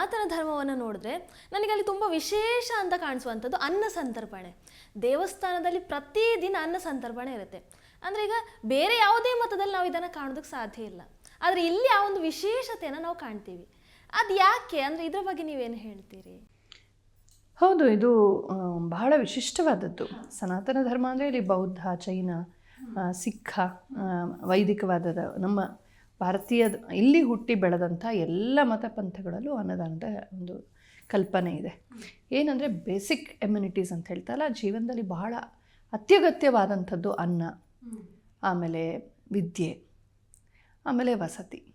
ಸನಾತನ ಧರ್ಮವನ್ನು ನೋಡಿದ್ರೆ ನನಗೆ ಅಲ್ಲಿ ತುಂಬ ವಿಶೇಷ ಅಂತ ಕಾಣಿಸುವಂಥದ್ದು ಅನ್ನ ಸಂತರ್ಪಣೆ. ದೇವಸ್ಥಾನದಲ್ಲಿ ಪ್ರತಿದಿನ ಅನ್ನ ಸಂತರ್ಪಣೆ ಇರುತ್ತೆ. ಅಂದರೆ ಈಗ ಬೇರೆ ಯಾವುದೇ ಮತದಲ್ಲಿ ನಾವು ಇದನ್ನು ಕಾಣೋದಕ್ಕೆ ಸಾಧ್ಯ ಇಲ್ಲ. ಆದರೆ ಇಲ್ಲಿ ಆ ಒಂದು ವಿಶೇಷತೆಯನ್ನು ನಾವು ಕಾಣ್ತೀವಿ. ಅದು ಯಾಕೆ? ಅಂದರೆ ಇದರ ಬಗ್ಗೆ ನೀವೇನು ಹೇಳ್ತೀರಿ? ಹೌದು, ಇದು ಬಹಳ ವಿಶಿಷ್ಟವಾದದ್ದು. ಸನಾತನ ಧರ್ಮ ಅಂದರೆ ಇಲ್ಲಿ ಬೌದ್ಧ ಜೈನ ಸಿಖ್ ವೈದಿಕವಾದದ ನಮ್ಮ ಭಾರತೀಯ ಇಲ್ಲಿ ಹುಟ್ಟಿ ಬೆಳೆದಂಥ ಎಲ್ಲ ಮತ ಪಂಥಗಳಲ್ಲೂ ಅನ್ನದಾನದ ಒಂದು ಕಲ್ಪನೆ ಇದೆ. ಏನಂದರೆ ಬೇಸಿಕ್ ಎಮ್ಯುನಿಟೀಸ್ ಅಂತ ಹೇಳ್ತಾರಲ್ಲ, ಜೀವನದಲ್ಲಿ ಬಹಳ ಅತ್ಯಗತ್ಯವಾದಂಥದ್ದು ಅನ್ನ, ಆಮೇಲೆ ವಿದ್ಯೆ, ಆಮೇಲೆ ವಸತಿ.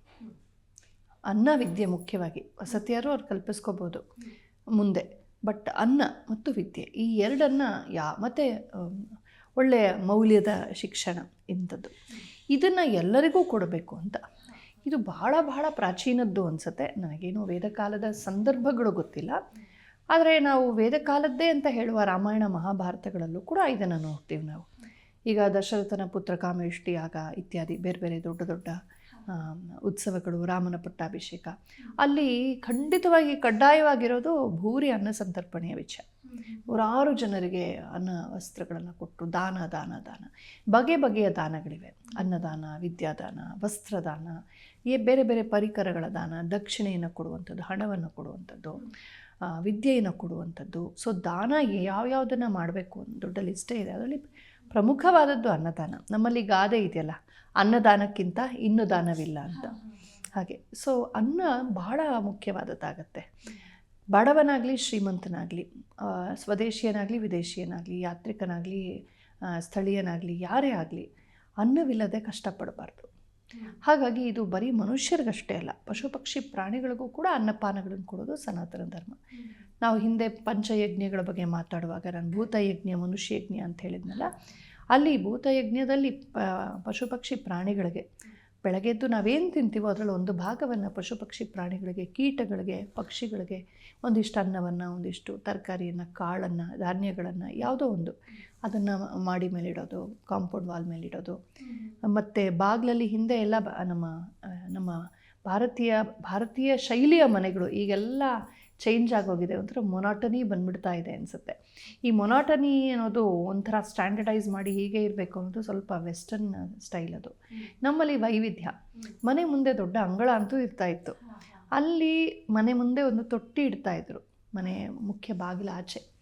ಅನ್ನ ವಿದ್ಯೆ ಮುಖ್ಯವಾಗಿ. ವಸತಿಯಾರು ಅವ್ರು ಕಲ್ಪಿಸ್ಕೋಬೋದು. ಮುಂದೆ. ಬಟ್ ಅನ್ನ ಮತ್ತು ವಿದ್ಯೆ, ಈ ಎರಡನ್ನು ಯಾ, ಮತ್ತು ಒಳ್ಳೆಯ ಮೌಲ್ಯದ ಶಿಕ್ಷಣ ಇಂಥದ್ದು. ಇದನ್ನು ಎಲ್ಲರಿಗೂ ಕೊಡಬೇಕು ಅಂತ. ಇದು ಬಹಳ ಬಹಳ ಪ್ರಾಚೀನದ್ದು ಅನಿಸುತ್ತೆ. ನನಗೇನು ವೇದಕಾಲದ ಸಂದರ್ಭಗಳು ಗೊತ್ತಿಲ್ಲ. ಆದರೆ ನಾವು ವೇದಕಾಲದ್ದೇ ಅಂತ ಹೇಳುವ ರಾಮಾಯಣ ಮಹಾಭಾರತಗಳಲ್ಲೂ ಕೂಡ ಇದನ್ನು ನೋಡ್ತೀವಿ ನಾವು. ಈಗ ದಶರಥನ ಪುತ್ರ ಕಾಮೇಷ್ಟಿ ಆಗ ಇತ್ಯಾದಿ ಬೇರೆ ಬೇರೆ ದೊಡ್ಡ ದೊಡ್ಡ ಉತ್ಸವಗಳು, ರಾಮನ ಪಟ್ಟಾಭಿಷೇಕ. ಅಲ್ಲಿ ಖಂಡಿತವಾಗಿ ಕಡ್ಡಾಯವಾಗಿರೋದು ಭೂರಿ ಅನ್ನ ಸಂತರ್ಪಣೆಯ ವಿಷಯ. ನೂರಾರು ಜನರಿಗೆ ಅನ್ನ ವಸ್ತ್ರಗಳನ್ನು ಕೊಟ್ಟು ದಾನ ದಾನ ದಾನ. ಬಗೆ ಬಗೆಯ ದಾನಗಳಿವೆ. ಅನ್ನದಾನ, ವಿದ್ಯಾದಾನ, ವಸ್ತ್ರದಾನ ಈ ಬೇರೆ ಬೇರೆ ಪರಿಕರಗಳ ದಾನ ದಕ್ಷಿಣೆಯನ್ನು ಕೊಡುವಂಥದ್ದು ಹಣವನ್ನು ಕೊಡುವಂಥದ್ದು ವಿದ್ಯೆಯನ್ನು ಕೊಡುವಂಥದ್ದು. ಸೊ ದಾನ ಯಾವ್ಯಾವುದನ್ನು ಮಾಡಬೇಕು ಒಂದು ದೊಡ್ಡ ಲಿಸ್ಟೇ ಇದೆ. ಅದರಲ್ಲಿ ಪ್ರಮುಖವಾದದ್ದು ಅನ್ನದಾನ. ನಮ್ಮಲ್ಲಿ ಗಾದೆ ಇದೆಯಲ್ಲ ಅನ್ನದಾನಕ್ಕಿಂತ ಇನ್ನು ದಾನವಿಲ್ಲ ಅಂತ. ಹಾಗೆ. ಸೊ ಅನ್ನ ಬಹಳ ಮುಖ್ಯವಾದದ್ದಾಗತ್ತೆ. ಬಡವನಾಗಲಿ ಶ್ರೀಮಂತನಾಗಲಿ ಸ್ವದೇಶಿಯನಾಗಲಿ ವಿದೇಶಿಯನಾಗಲಿ ಯಾತ್ರಿಕನಾಗಲಿ ಸ್ಥಳೀಯನಾಗಲಿ ಯಾರೇ ಆಗಲಿ ಅನ್ನವಿಲ್ಲದೆ ಕಷ್ಟಪಡಬಾರ್ದು. ಹಾಗಾಗಿ ಇದು ಬರೀ ಮನುಷ್ಯರಿಗಷ್ಟೇ ಅಲ್ಲ ಪಶು ಪಕ್ಷಿ ಪ್ರಾಣಿಗಳಿಗೂ ಕೂಡ ಅನ್ನಪಾನಗಳನ್ನು ಕೊಡೋದು ಸನಾತನ ಧರ್ಮ. ನಾವು ಹಿಂದೆ ಪಂಚಯಜ್ಞಗಳ ಬಗ್ಗೆ ಮಾತಾಡುವಾಗ ನಾನು ಭೂತಯಜ್ಞ, ಮನುಷ್ಯಯಜ್ಞ ಅಂತ ಹೇಳಿದ್ನಲ್ಲ, ಅಲ್ಲಿ ಭೂತಯಜ್ಞದಲ್ಲಿ ಪ ಪಶು ಪಕ್ಷಿ ಪ್ರಾಣಿಗಳಿಗೆ ಬೆಳಗ್ಗೆ ಎದ್ದು ನಾವೇನು ತಿಂತೀವೋ ಅದರಲ್ಲಿ ಒಂದು ಭಾಗವನ್ನು ಪಶು ಪಕ್ಷಿ ಪ್ರಾಣಿಗಳಿಗೆ ಕೀಟಗಳಿಗೆ ಪಕ್ಷಿಗಳಿಗೆ ಒಂದಿಷ್ಟು ಅನ್ನವನ್ನು ಒಂದಿಷ್ಟು ತರಕಾರಿಯನ್ನು ಕಾಳನ್ನು ಧಾನ್ಯಗಳನ್ನು ಯಾವುದೋ ಒಂದು ಅದನ್ನು ಮಾಡಿ ಮೇಲಿಡೋದು ಕಾಂಪೌಂಡ್ ವಾಲ್ ಮೇಲಿಡೋದು. ಮತ್ತು ಬಾಗಿಲಲ್ಲಿ ಹಿಂದೆ ಎಲ್ಲ ಬ- ನಮ್ಮ ನಮ್ಮ ಭಾರತೀಯ ಭಾರತೀಯ ಶೈಲಿಯ ಮನೆಗಳು ಈಗೆಲ್ಲ ಚೇಂಜ್ ಆಗೋಗಿದೆ ಒಂಥರ ಮೊನಾಟನಿ ಬಂದ್ಬಿಡ್ತಾ ಇದೆ ಅನಿಸುತ್ತೆ. ಈ ಮೊನಾಟನಿ ಅನ್ನೋದು ಒಂಥರ ಸ್ಟ್ಯಾಂಡರ್ಡೈಸ್ ಮಾಡಿ ಹೀಗೆ ಇರಬೇಕು ಅನ್ನೋದು ಸ್ವಲ್ಪ ವೆಸ್ಟರ್ನ್ ಸ್ಟೈಲ್ ಅದು. ನಮ್ಮಲ್ಲಿ ವೈವಿಧ್ಯ. ಮನೆ ಮುಂದೆ ದೊಡ್ಡ ಅಂಗಳ ಅಂತೂ ಇರ್ತಾ ಇತ್ತು. ಅಲ್ಲಿ ಮನೆ ಮುಂದೆ ಒಂದು ತೊಟ್ಟಿ ಇಡ್ತಾ ಇದ್ರು ಮನೆ ಮುಖ್ಯ ಬಾಗಿಲ ಆಚೆ.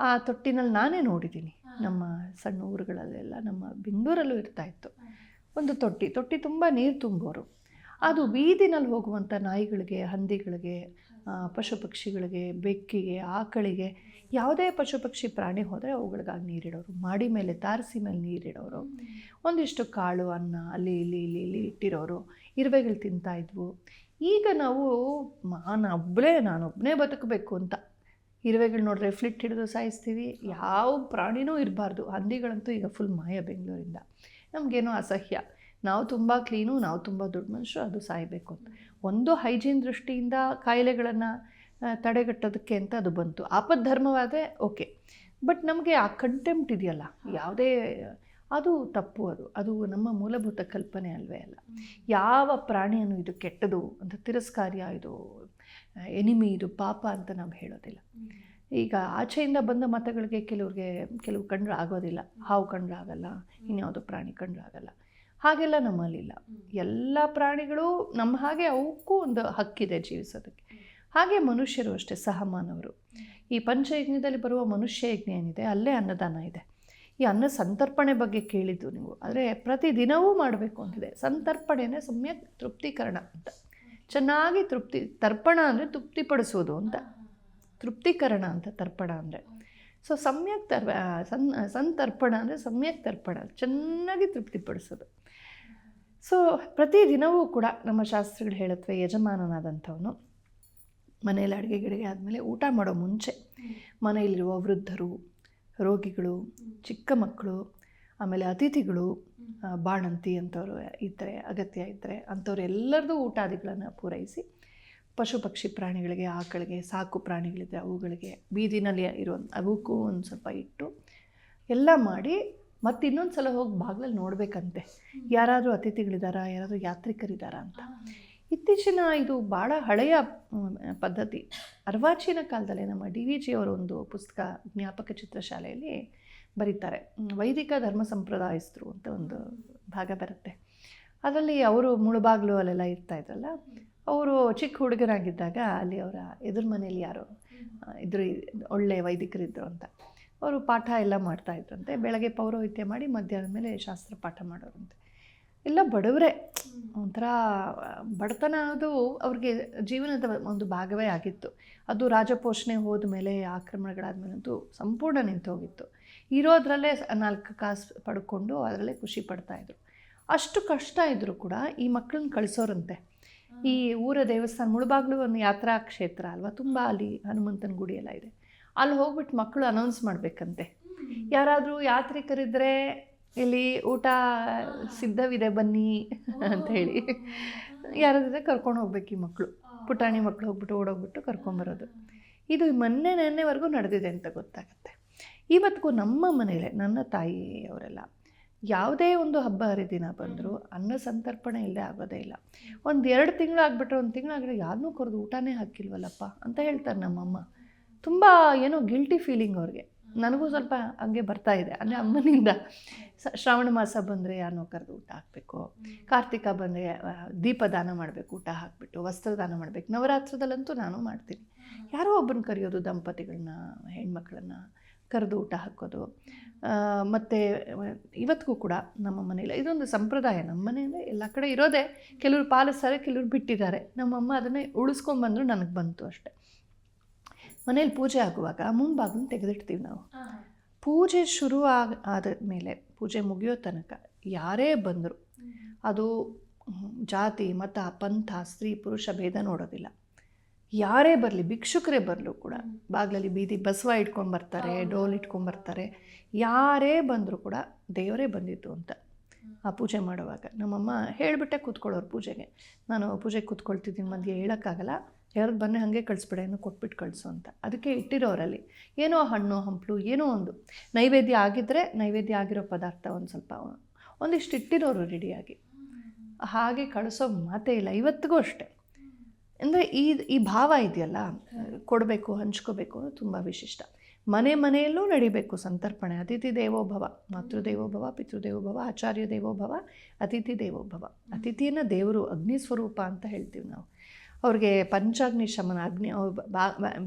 ಆ ತೊಟ್ಟಿನಲ್ಲಿ ನಾನೇ ನೋಡಿದ್ದೀನಿ ನಮ್ಮ ಸಣ್ಣ ಊರುಗಳಲ್ಲೆಲ್ಲ ನಮ್ಮ ಬೆಂಗಳೂರಲ್ಲೂ ಇರ್ತಾ ಇತ್ತು. ಒಂದು ತೊಟ್ಟಿ ತೊಟ್ಟಿ ತುಂಬ ನೀರು ತುಂಬೋರು. ಅದು ಬೀದಿನಲ್ಲಿ ಹೋಗುವಂಥ ನಾಯಿಗಳಿಗೆ ಹಂದಿಗಳಿಗೆ ಪಶು ಪಕ್ಷಿಗಳಿಗೆ ಬೆಕ್ಕಿಗೆ, ಆಕಳಿಗೆ, ಯಾವುದೇ ಪಶು ಪಕ್ಷಿ ಪ್ರಾಣಿ ಹೋದರೆ ಅವುಗಳಿಗಾಗಿ ನೀರಿಡೋರು. ಮಾಡಿ ಮೇಲೆ, ತಾರಸಿ ಮೇಲೆ ನೀರಿಡೋರು. ಒಂದಿಷ್ಟು ಕಾಳು, ಅನ್ನ, ಅಲ್ಲಿ, ಇಲ್ಲಿ ಇಲ್ಲಿ ಇಲ್ಲಿ ಇಟ್ಟಿರೋರು. ಇರುವೆಗಳು ತಿಂತಾ ಇದ್ವು. ಈಗ ನಾವು ನಾನೊಬ್ಬಳೇ ನಾನೊಬ್ಬನೇ ಬದುಕಬೇಕು ಅಂತ. ಇರುವೆಗಳು ನೋಡಿದ್ರೆ ಫ್ಲಿಟ್ ಹಿಡಿದು ಸಾಯಿಸ್ತೀವಿ. ಯಾವ ಪ್ರಾಣಿನೂ ಇರಬಾರ್ದು. ಹಂದಿಗಳಂತೂ ಈಗ ಫುಲ್ ಮಾಯ ಬೆಂಗಳೂರಿಂದ. ನಮಗೇನೋ ಅಸಹ್ಯ. ನಾವು ತುಂಬ ಕ್ಲೀನು ನಾವು ತುಂಬ ದೊಡ್ಡ ಮನುಷ್ಯರು, ಅದು ಸಾಯಬೇಕು ಅಂತ. ಒಂದು ಹೈಜೀನ್ ದೃಷ್ಟಿಯಿಂದ ಕಾಯಿಲೆಗಳನ್ನು ತಡೆಗಟ್ಟೋದಕ್ಕೆ ಅಂತ ಅದು ಬಂತು. ಆಪದ್ಧರ್ಮವಾದರೆ ಓಕೆ ಬಟ್ ನಮಗೆ ಆ ಕಂಟೆಂಪ್ಟ್ ಇದೆಯಲ್ಲ, ಯಾವುದೇ, ಅದು ತಪ್ಪು ಅದು. ಅದು ನಮ್ಮ ಮೂಲಭೂತ ಕಲ್ಪನೆ ಅಲ್ವೇ ಅಲ್ಲ. ಯಾವ ಪ್ರಾಣಿಯನ್ನು ಇದು ಕೆಟ್ಟದು ಅಂತ ತಿರಸ್ಕಾರ್ಯ ಇದು ಎನಿಮಿ ಇದು ಪಾಪ ಅಂತ ನಾವು ಹೇಳೋದಿಲ್ಲ. ಈಗ ಆಚೆಯಿಂದ ಬಂದ ಮತಗಳಿಗೆ ಕೆಲವ್ರಿಗೆ, ಕೆಲವು ಕಂಡ್ರೆ ಆಗೋದಿಲ್ಲ. ಹಾವು ಕಂಡ್ರೆ ಆಗಲ್ಲ ಇನ್ಯಾವುದೋ ಪ್ರಾಣಿ ಕಂಡ್ರೆ ಆಗಲ್ಲ ಹಾಗೆಲ್ಲ ನಮ್ಮಲ್ಲಿಲ್ಲ ಎಲ್ಲ ಪ್ರಾಣಿಗಳು ನಮ್ಮ ಹಾಗೆ ಅವಕ್ಕೂ ಒಂದು ಹಕ್ಕಿದೆ ಜೀವಿಸೋದಕ್ಕೆ. ಹಾಗೆ ಮನುಷ್ಯರು ಅಷ್ಟೇ ಸಹಮಾನವರು. ಈ ಪಂಚಯಜ್ಞದಲ್ಲಿ ಬರುವ ಮನುಷ್ಯ ಯಜ್ಞ ಏನಿದೆ ಅಲ್ಲೇ ಅನ್ನದಾನ ಇದೆ. ಈ ಅನ್ನ ಸಂತರ್ಪಣೆ ಬಗ್ಗೆ ಕೇಳಿದ್ದು ನೀವು. ಆದರೆ ಪ್ರತಿದಿನವೂ ಮಾಡಬೇಕು ಅಂತಿದೆ. ಸಂತರ್ಪಣೆನೇ ಸಮ್ಯಕ್ ತೃಪ್ತೀಕರಣ ಅಂತ. ಚೆನ್ನಾಗಿ ತೃಪ್ತಿ ತರ್ಪಣ ಅಂದರೆ ತೃಪ್ತಿಪಡಿಸೋದು ಅಂತ. ತೃಪ್ತೀಕರಣ ಅಂತ ತರ್ಪಣ ಅಂದರೆ. ಸೊ ಸಮ್ಯಕ್ ತರ್ ಸನ್ ಸಂತರ್ಪಣ ಅಂದರೆ ಸಮ್ಯಕ್ ತರ್ಪಣ. ಚೆನ್ನಾಗಿ ತೃಪ್ತಿಪಡಿಸೋದು. ಸೊ ಪ್ರತಿದಿನವೂ ಕೂಡ ನಮ್ಮ ಶಾಸ್ತ್ರಗಳು ಹೇಳುತ್ತವೆ ಯಜಮಾನನಾದಂಥವನು ಮನೆಯಲ್ಲಿ ಅಡುಗೆ ಗಿಡಿಗೆ ಆದಮೇಲೆ ಊಟ ಮಾಡೋ ಮುಂಚೆ ಮನೆಯಲ್ಲಿರುವ ವೃದ್ಧರು ರೋಗಿಗಳು ಚಿಕ್ಕ ಮಕ್ಕಳು ಆಮೇಲೆ ಅತಿಥಿಗಳು ಬಾಣಂತಿ ಅಂಥವ್ರು ಇದ್ದರೆ ಅಗತ್ಯ ಇದ್ದರೆ ಅಂಥವ್ರು ಎಲ್ಲರದ್ದು ಊಟಾದಿಗಳನ್ನು ಪೂರೈಸಿ ಪಶು ಪಕ್ಷಿ ಪ್ರಾಣಿಗಳಿಗೆ ಆಕಳಿಗೆ ಸಾಕು ಪ್ರಾಣಿಗಳಿದ್ದರೆ ಅವುಗಳಿಗೆ ಬೀದಿನಲ್ಲಿ ಇರೋ ಅವಕ್ಕೂ ಒಂದು ಸ್ವಲ್ಪ ಇಟ್ಟು ಎಲ್ಲ ಮಾಡಿ ಮತ್ತೆ ಇನ್ನೊಂದು ಸಲ ಹೋಗಿ ಬಾಗ್ಲಲ್ಲಿ ನೋಡಬೇಕಂತೆ. ಯಾರಾದರೂ ಅತಿಥಿಗಳಿದ್ದಾರಾ ಯಾರಾದರೂ ಯಾತ್ರಿಕರಿದ್ದಾರಾ ಅಂತ. ಇತ್ತೀಚಿನ ಇದು ಭಾಳ ಹಳೆಯ ಪದ್ಧತಿ. ಅರ್ವಾಚೀನ ಕಾಲದಲ್ಲಿ ನಮ್ಮ ಡಿ ವಿ ಜಿಯವರ ಒಂದು ಪುಸ್ತಕ ಜ್ಞಾಪಕ ಚಿತ್ರಶಾಲೆಯಲ್ಲಿ ಬರೀತಾರೆ. ವೈದಿಕ ಧರ್ಮ ಸಂಪ್ರದಾಯಸ್ಥರು ಅಂತ ಒಂದು ಭಾಗ ಬರುತ್ತೆ. ಅದರಲ್ಲಿ ಅವರು ಮುಳುಬಾಗ್ಲು ಅಲ್ಲೆಲ್ಲ ಇರ್ತಾ ಇದ್ರಲ್ಲ ಅವರು ಚಿಕ್ಕ ಹುಡುಗರಾಗಿದ್ದಾಗ ಅಲ್ಲಿ ಅವರ ಎದುರು ಮನೇಲಿ ಯಾರೋ ಇದ್ರು ಒಳ್ಳೆ ವೈದಿಕರಿದ್ದರು ಅಂತ. ಅವರು ಪಾಠ ಎಲ್ಲ ಮಾಡ್ತಾ ಇದ್ರಂತೆ. ಬೆಳಗ್ಗೆ ಪೌರೋಹಿತ್ಯ ಮಾಡಿ ಮಧ್ಯಾಹ್ನದ ಮೇಲೆ ಶಾಸ್ತ್ರ ಪಾಠ ಮಾಡೋರಂತೆ. ಎಲ್ಲ ಬಡವರೇ. ಒಂಥರ, ಬಡತನ ಅದು ಅವ್ರಿಗೆ ಜೀವನದ ಒಂದು ಭಾಗವೇ ಆಗಿತ್ತು. ಅದು ರಾಜಪೋಷಣೆ ಹೋದ ಮೇಲೆ, ಆಕ್ರಮಣಗಳಾದ್ಮೇಲಂತೂ ಸಂಪೂರ್ಣ ನಿಂತು ಹೋಗಿತ್ತು ಇರೋದ್ರಲ್ಲೇ ನಾಲ್ಕು ಕಾಸು ಪಡ್ಕೊಂಡು ಅದರಲ್ಲೇ ಖುಷಿ ಪಡ್ತಾಯಿದ್ರು ಅಷ್ಟು ಕಷ್ಟ ಇದ್ದರೂ ಕೂಡ ಈ ಮಕ್ಕಳನ್ನ ಕಳಿಸೋರಂತೆ. ಈ ಊರ ದೇವಸ್ಥಾನ ಮುಳುಬಾಗ್ಲು ಒಂದು ಯಾತ್ರಾ ಕ್ಷೇತ್ರ ಅಲ್ವಾ, ತುಂಬ ಅಲ್ಲಿ ಹನುಮಂತನ ಗುಡಿ ಇದೆ. ಅಲ್ಲಿ ಹೋಗ್ಬಿಟ್ಟು ಮಕ್ಕಳು ಅನೌನ್ಸ್ ಮಾಡಬೇಕಂತೆ. ಯಾರಾದರೂ ಯಾತ್ರಿಕರಿದ್ದರೆ ಇಲ್ಲಿ ಊಟ ಸಿದ್ಧವಿದೆ ಬನ್ನಿ ಅಂತ ಹೇಳಿ. ಯಾರಾದ್ರೆ ಕರ್ಕೊಂಡು ಹೋಗ್ಬೇಕು ಈ ಮಕ್ಕಳು ಪುಟಾಣಿ ಮಕ್ಕಳು ಹೋಗ್ಬಿಟ್ಟು ಓಡೋಗ್ಬಿಟ್ಟು ಕರ್ಕೊಂಬರೋದು ಇದು ಮೊನ್ನೆ ನೆನ್ನೆವರೆಗೂ ನಡೆದಿದೆ ಅಂತ ಗೊತ್ತಾಗುತ್ತೆ. ಇವತ್ತಿಗೂ ನಮ್ಮ ಮನೇಲೆ ನನ್ನ ತಾಯಿ ಅವರೆಲ್ಲ ಯಾವುದೇ ಒಂದು ಹಬ್ಬ ಹರಿದಿನ ಬಂದರೂ ಅನ್ನ ಸಂತರ್ಪಣೆ ಇಲ್ಲದೆ ಆಗೋದೇ ಇಲ್ಲ. ಒಂದು ಎರಡು ತಿಂಗಳು ಆಗ್ಬಿಟ್ರೆ, ಒಂದು ತಿಂಗಳಾಗ್ರೆ ಯಾರನ್ನೂ ಕರೆದು ಊಟನೇ ಹಾಕಿಲ್ವಲ್ಲಪ್ಪ ಅಂತ ಹೇಳ್ತಾರೆ ನಮ್ಮಮ್ಮ. ತುಂಬ ಏನೋ ಗಿಲ್ಟಿ ಫೀಲಿಂಗ್ ಅವ್ರಿಗೆ. ನನಗೂ ಸ್ವಲ್ಪ ಹಂಗೆ ಬರ್ತಾ ಇದೆ. ಅಂದರೆ ಅಮ್ಮನಿಂದ ಸ- ಶ್ರಾವಣ ಮಾಸ ಬಂದರೆ ಯಾರನ್ನೋ ಕರೆದು ಊಟ ಹಾಕಬೇಕು. ಕಾರ್ತಿಕ ಬಂದರೆ ದೀಪದಾನ ಮಾಡಬೇಕು ಊಟ ಹಾಕಿಬಿಟ್ಟು ವಸ್ತ್ರದಾನ ಮಾಡಬೇಕು. ನವರಾತ್ರದಲ್ಲಂತೂ ನಾನು ಮಾಡ್ತೀನಿ. ಯಾರೋ ಒಬ್ಬನ ಕರೆಯೋದು ದಂಪತಿಗಳನ್ನ ಹೆಣ್ಮಕ್ಳನ್ನ ಕರೆದು ಊಟ ಹಾಕೋದು. ಮತ್ತು ಇವತ್ತಿಗೂ ಕೂಡ ನಮ್ಮ ಮನೇಲಿ ಇದೊಂದು ಸಂಪ್ರದಾಯ. ನಮ್ಮ ಮನೆಯಲ್ಲೇ ಎಲ್ಲ ಕಡೆ ಇರೋದೇ. ಕೆಲವರು ಪಾಲಿಸ್ತಾರೆ ಕೆಲವರು ಬಿಟ್ಟಿದ್ದಾರೆ. ನಮ್ಮಮ್ಮ ಅದನ್ನೇ ಉಳಿಸ್ಕೊಂಬಂದ್ರು ನನಗೆ ಬಂತು ಅಷ್ಟೆ. ಮನೇಲಿ ಪೂಜೆ ಆಗುವಾಗ ಮುಂಭಾಗನ ತೆಗೆದಿಡ್ತೀವಿ ನಾವು. ಪೂಜೆ ಶುರು ಆಗ ಆದ ಮೇಲೆ ಪೂಜೆ ಮುಗಿಯೋ ತನಕ ಯಾರೇ ಬಂದರು ಅದು ಜಾತಿ ಮತ ಪಂಥ ಸ್ತ್ರೀ ಪುರುಷ ಭೇದ ನೋಡೋದಿಲ್ಲ. ಯಾರೇ ಬರಲಿ ಭಿಕ್ಷುಕರೇ ಬರಲು ಕೂಡ ಬಾಗಿಲಲ್ಲಿ ಬೀದಿ ಬಸವ ಇಟ್ಕೊಂಡು ಬರ್ತಾರೆ ಡೋಲ್ ಇಟ್ಕೊಂಡು ಬರ್ತಾರೆ. ಯಾರೇ ಬಂದರೂ ಕೂಡ ದೇವರೇ ಬಂದಿತ್ತು ಅಂತ ಆ ಪೂಜೆ ಮಾಡುವಾಗ. ನಮ್ಮಮ್ಮ ಹೇಳಿಬಿಟ್ಟೆ ಕೂತ್ಕೊಳ್ಳೋರು ಪೂಜೆಗೆ. ನಾನು ಪೂಜೆಗೆ ಕೂತ್ಕೊಳ್ತಿದ್ದೀನಿ ಮಧ್ಯೆ ಹೇಳೋಕ್ಕಾಗಲ್ಲ. ಯಾರು ಬನ್ನಿ ಹಾಗೆ ಕಳಿಸ್ಬಿಡ, ಏನೋ ಕೊಟ್ಬಿಟ್ಟು ಕಳಿಸು ಅಂತ. ಅದಕ್ಕೆ ಇಟ್ಟಿರೋರಲ್ಲಿ. ಏನೋ ಹಣ್ಣು, ಹಂಪಲು, ಏನೋ ಒಂದು. ನೈವೇದ್ಯ ಆಗಿದ್ದರೆ ನೈವೇದ್ಯ ಆಗಿರೋ ಪದಾರ್ಥ ಒಂದು ಸ್ವಲ್ಪ ಒಂದಿಷ್ಟು ಇಟ್ಟಿರೋರು ರೆಡಿಯಾಗಿ ಹಾಗೆ ಕಳಿಸೋ ಮಾತೇ ಇಲ್ಲ, ಇವತ್ತಿಗೂ ಅಷ್ಟೆ. ಅಂದರೆ ಈ ಈ ಭಾವ ಇದೆಯಲ್ಲ, ಕೊಡಬೇಕು, ಹಂಚ್ಕೋಬೇಕು ಅನ್ನೋದು ತುಂಬ ವಿಶಿಷ್ಟ. ಮನೆ ಮನೆಯಲ್ಲೂ ನಡಿಬೇಕು ಸಂತರ್ಪಣೆ. ಅತಿಥಿ ದೇವೋಭವ ಮಾತೃದೇವೋಭವ ಪಿತೃದೇವೋಭವ ಆಚಾರ್ಯ ದೇವೋಭವ ಅತಿಥಿ ದೇವೋಭವ ಅತಿಥಿಯನ್ನು ದೇವರು ಅಗ್ನಿ ಸ್ವರೂಪ ಅಂತ ಹೇಳ್ತೀವಿ ನಾವು. ಅವ್ರಿಗೆ ಪಂಚಾಗ್ನಿ ಶಮನ ಅಗ್ನಿ, ಅವ್ರು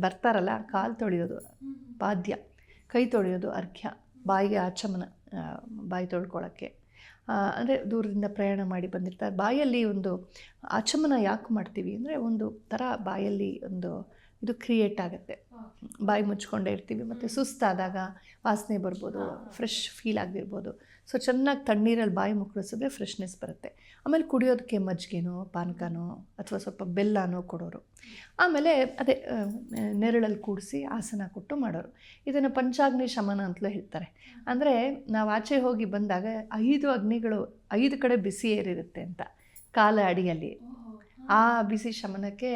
ಬರ್ತಾರಲ್ಲ, ಕಾಲು ತೊಳೆಯೋದು ಪಾದ್ಯ ಕೈ ತೊಳೆಯೋದು ಅರ್ಘ್ಯ, ಬಾಯಿಗೆ ಆಚಮನ ಬಾಯಿ ತೊಳ್ಕೊಳ್ಳೋಕ್ಕೆ. ಅಂದರೆ ದೂರದಿಂದ ಪ್ರಯಾಣ ಮಾಡಿ ಬಂದಿರ್ತಾರೆ. ಬಾಯಲ್ಲಿ ಒಂದು ಆಚಮನ ಯಾಕೆ ಮಾಡ್ತೀವಿ ಅಂದರೆ ಒಂದು ಥರ ಬಾಯಲ್ಲಿ ಒಂದು ಇದು ಕ್ರಿಯೇಟ್ ಆಗುತ್ತೆ. ಬಾಯಿ ಮುಚ್ಕೊಂಡೇ ಇರ್ತೀವಿ ಮತ್ತು ಸುಸ್ತಾದಾಗ ವಾಸನೆ ಬರ್ಬೋದು ಫ್ರೆಶ್ ಫೀಲ್ ಆಗದಿರ್ಬೋದು ಸೊ ಚೆನ್ನಾಗಿ ತಣ್ಣೀರಲ್ಲಿ ಬಾಯಿ ಮುಕ್ಕಳಿಸಿದ್ರೆ ಫ್ರೆಶ್ನೆಸ್ ಬರುತ್ತೆ. ಆಮೇಲೆ ಕುಡಿಯೋದಕ್ಕೆ ಮಜ್ಜಿಗೆನೋ ಪಾನಕನೋ ಅಥವಾ ಸ್ವಲ್ಪ ಬೆಲ್ಲನೋ ಕೊಡೋರು. ಆಮೇಲೆ ಅದೇ ನೆರಳಲ್ಲಿ ಕೂಡಿಸಿ ಆಸನ ಕೊಟ್ಟು ಮಾಡೋರು. ಇದನ್ನು ಪಂಚಾಗ್ನಿ ಶಮನ ಅಂತಲೂ ಹೇಳ್ತಾರೆ. ಅಂದರೆ ನಾವು ಆಚೆ ಹೋಗಿ ಬಂದಾಗ ಐದು ಅಗ್ನಿಗಳು ಐದು ಕಡೆ ಬಿಸಿ ಏರಿರುತ್ತೆ ಅಂತ. ಕಾಲ ಅಡಿಯಲ್ಲಿ. ಆ ಬಿಸಿ ಶಮನಕ್ಕೆ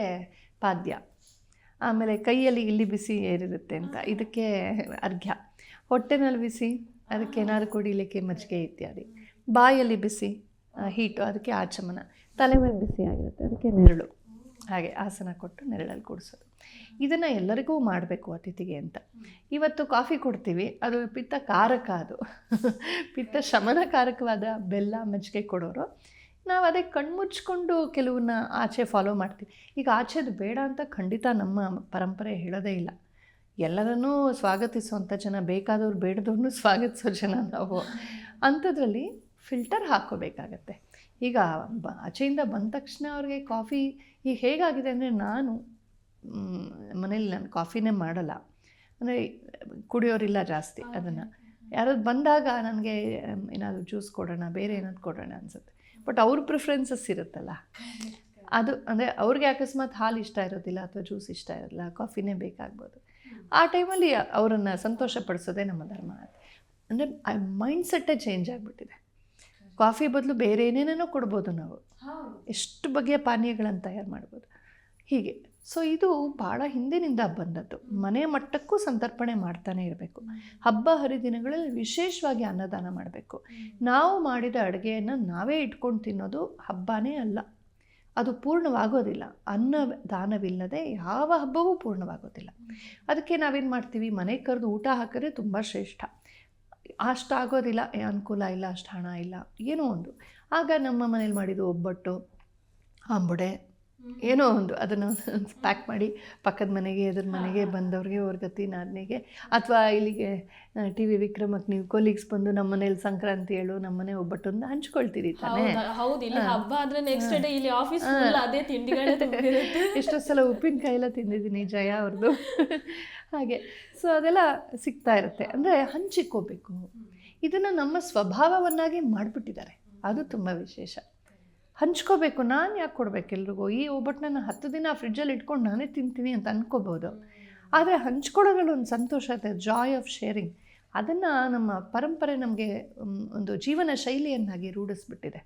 ಪಾದ್ಯ. ಆಮೇಲೆ ಕೈಯಲ್ಲಿ ಇಲ್ಲಿ ಬಿಸಿ ಏರಿರುತ್ತೆ ಅಂತ. ಇದಕ್ಕೆ ಅರ್ಘ್ಯ. ಹೊಟ್ಟೆನಲ್ಲಿ ಬಿಸಿ, ಅದಕ್ಕೆ ಏನಾದ್ರು ಕುಡಿಲಿಕ್ಕೆ ಮಜ್ಜಿಗೆ ಇತ್ಯಾದಿ. ಬಾಯಲ್ಲಿ ಬಿಸಿ ಹೀಟು, ಅದಕ್ಕೆ ಆಚಮನ. ತಲೆ ಮೇಲೆ ಬಿಸಿ ಆಗಿರುತ್ತೆ, ಅದಕ್ಕೆ ನೆರಳು. ಹಾಗೆ ಆಸನ ಕೊಟ್ಟು ನೆರಳಲ್ಲಿ ಕೂಡಿಸೋದು. ಇದನ್ನು ಎಲ್ಲರಿಗೂ ಮಾಡಬೇಕು ಅತಿಥಿಗೆ ಅಂತ. ಇವತ್ತು ಕಾಫಿ ಕೊಡ್ತೀವಿ. ಅದು ಪಿತ್ತ ಕಾರಕ ಅದು. ಪಿತ್ತ ಶಮನಕಾರಕವಾದ ಬೆಲ್ಲ ಮಜ್ಜಿಗೆ ಕೊಡೋರು. ನಾವು ಅದೇ ಕಣ್ಮುಚ್ಕೊಂಡು ಕೆಲವನ್ನ ಆಚೆ ಫಾಲೋ ಮಾಡ್ತೀವಿ. ಈಗ ಆಚೆದು ಬೇಡ ಅಂತ ಖಂಡಿತ ನಮ್ಮ ಪರಂಪರೆ ಹೇಳೋದೇ ಇಲ್ಲ. ಎಲ್ಲರನ್ನೂ ಸ್ವಾಗತಿಸುವಂಥ ಜನ, ಬೇಕಾದವ್ರು ಬೇಡದವ್ರನ್ನೂ ಸ್ವಾಗತಿಸೋ ಜನ ನಾವು. ಅಂಥದ್ರಲ್ಲಿ ಫಿಲ್ಟರ್ ಹಾಕ್ಕೋಬೇಕಾಗತ್ತೆ ಈಗ ಬ, ಆಚೆಯಿಂದ ಬಂದ ತಕ್ಷಣ ಅವ್ರಿಗೆ ಕಾಫಿ ಈಗ ಹೇಗಾಗಿದೆ ಅಂದರೆ ನಾನು ಮನೇಲಿ ನಾನು ಕಾಫಿನೇ ಮಾಡಲ್ಲ. ಅಂದರೆ ಕುಡಿಯೋರಿಲ್ಲ ಜಾಸ್ತಿ ಅದನ್ನು. ಯಾರಾದ್ರು ಬಂದಾಗ ನನಗೆ, ಏನಾದರೂ ಜ್ಯೂಸ್ ಕೊಡೋಣ, ಬೇರೆ ಏನಾದ್ರು ಕೊಡೋಣ ಅನಿಸುತ್ತೆ. ಬಟ್ ಅವ್ರ ಪ್ರಿಫ್ರೆನ್ಸಸ್ ಇರುತ್ತಲ್ಲ. ಅದು ಅಂದರೆ ಅವ್ರಿಗೆ ಅಕಸ್ಮಾತ್ ಹಾಲು ಇಷ್ಟ ಇರೋದಿಲ್ಲ ಅಥವಾ ಜ್ಯೂಸ್ ಇಷ್ಟ ಇರೋದಿಲ್ಲ ಕಾಫಿನೇ ಬೇಕಾಗ್ಬೋದು. ಆ ಟೈಮಲ್ಲಿ ಅವರನ್ನು ಸಂತೋಷಪಡಿಸೋದೇ ನಮ್ಮ ಧರ್ಮ ಅಂದರೆ ಮೈಂಡ್ ಸೆಟ್ಟೇ ಚೇಂಜ್ ಆಗಿಬಿಟ್ಟಿದೆ. ಕಾಫಿ ಬದಲು ಬೇರೆ ಏನೇನೇನೋ ಕೊಡ್ಬೋದು ನಾವು. ಎಷ್ಟು ಬಗೆಯ ಪಾನೀಯಗಳನ್ನು ತಯಾರು ಮಾಡ್ಬೋದು. ಹೀಗೆ. ಸೊ ಇದು ಭಾಳ ಹಿಂದಿನಿಂದ ಬಂದದ್ದು. ಮನೆ ಮಟ್ಟಕ್ಕೂ ಸಂತರ್ಪಣೆ ಮಾಡ್ತಾನೆ ಇರಬೇಕು. ಹಬ್ಬ ಹರಿದಿನಗಳಲ್ಲಿ ವಿಶೇಷವಾಗಿ ಅನ್ನದಾನ ಮಾಡಬೇಕು. ನಾವು ಮಾಡಿದ ಅಡುಗೆಯನ್ನು ನಾವೇ ಇಟ್ಕೊಂಡು ತಿನ್ನೋದು ಹಬ್ಬನೇ ಅಲ್ಲ. ಅದು ಪೂರ್ಣವಾಗೋದಿಲ್ಲ. ಅನ್ನ ದಾನವಿಲ್ಲದೆ ಯಾವ ಹಬ್ಬವೂ ಪೂರ್ಣವಾಗೋದಿಲ್ಲ. ಅದಕ್ಕೆ ನಾವೇನು ಮಾಡ್ತೀವಿ? ಮನೆಗೆ ಕರೆದು ಊಟ ಹಾಕಿದ್ರೆ ತುಂಬ ಶ್ರೇಷ್ಠ. ಅಷ್ಟು ಆಗೋದಿಲ್ಲ. ಅನುಕೂಲ ಇಲ್ಲ, ಅಷ್ಟು ಹಣ ಇಲ್ಲ. ಏನೋ ಒಂದು. ಆಗ ನಮ್ಮ ಮನೇಲಿ ಮಾಡಿದ್ದು ಒಬ್ಬಟ್ಟು ಅಂಬುಡೆ ಏನೋ ಒಂದು ಅದನ್ನು ಪ್ಯಾಕ್ ಮಾಡಿ ಪಕ್ಕದ ಮನೆಗೆ ಎದುರು ಮನೆಗೆ ಬಂದವ್ರಿಗೆ ಅವ್ರ ಗತಿ ನಾದನೆಗೆ. ಅಥವಾ ಇಲ್ಲಿಗೆ ಟಿ ವಿ ವಿಕ್ರಮಕ್ಕೆ ನೀವು ಕೊಲೀಗ್ಸ್ ಬಂದು ನಮ್ಮ ಮನೇಲಿ ಸಂಕ್ರಾಂತಿ ಹೇಳು ನಮ್ಮ ಮನೆ ಒಬ್ಬಟ್ಟನ್ನು ಹಂಚ್ಕೊಳ್ತೀರಿ ತಾನೇ? ಹೌದಾ? ಹೌದು ಇಲ್ಲಿ ಹಬ್ಬ ಆದ್ರೆ ನೆಕ್ಸ್ಟ್ ಡೇ ಇಲ್ಲಿ ಆಫೀಸ್ ಅದೇ ತಿಂಡಿಗಳೇ ಎಷ್ಟೋ ಸಲ ಉಪ್ಪಿನಕಾಯಿ ಎಲ್ಲ ತಿಂದಿದ್ದೀನಿ ಜಯ ಅವ್ರದ್ದು ಹಾಗೆ. ಸೊ ಅದೆಲ್ಲ ಸಿಗ್ತಾ ಇರುತ್ತೆ. ಅಂದರೆ ಹಂಚಿಕೋಬೇಕು. ಇದನ್ನು ನಮ್ಮ ಸ್ವಭಾವವನ್ನಾಗಿ ಮಾಡಿಬಿಟ್ಟಿದ್ದಾರೆ. ಅದು ತುಂಬ ವಿಶೇಷ. ಹಂಚ್ಕೋಬೇಕು ನಾನು ಯಾಕೆ ಕೊಡಬೇಕು ಎಲ್ರಿಗೂ? ಈ ಒಬ್ಬಟ್ಟನ್ನ ಹತ್ತು ದಿನ ಫ್ರಿಡ್ಜಲ್ಲಿ ಇಟ್ಕೊಂಡು ನಾನೇ ತಿಂತೀನಿ ಅಂತ ಅಂದ್ಕೋಬೋದು ಆದರೆ ಹಂಚ್ಕೊಳ್ಳೋದ್ರಲ್ಲಿ ಒಂದು ಸಂತೋಷ ಇದೆ ಜಾಯ್ ಆಫ್ ಶೇರಿಂಗ್ ಅದನ್ನು ನಮ್ಮ ಪರಂಪರೆ ನಮಗೆ ಒಂದು ಜೀವನ ಶೈಲಿಯನ್ನಾಗಿ ರೂಢಿಸ್ಬಿಟ್ಟಿದೆ.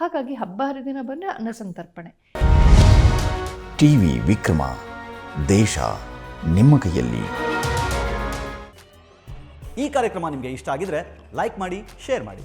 ಹಾಗಾಗಿ ಹಬ್ಬ ಹರಿದಿನ ಬಂದರೆ ಅನ್ನ ಸಂತರ್ಪಣೆ. ಟಿವಿ ವಿಕ್ರಮ ದೇಶ ನಿಮ್ಮ ಕೈಯಲ್ಲಿ. ಈ ಕಾರ್ಯಕ್ರಮ ನಿಮಗೆ ಇಷ್ಟ ಆಗಿದ್ರೆ ಲೈಕ್ ಮಾಡಿ ಶೇರ್ ಮಾಡಿ.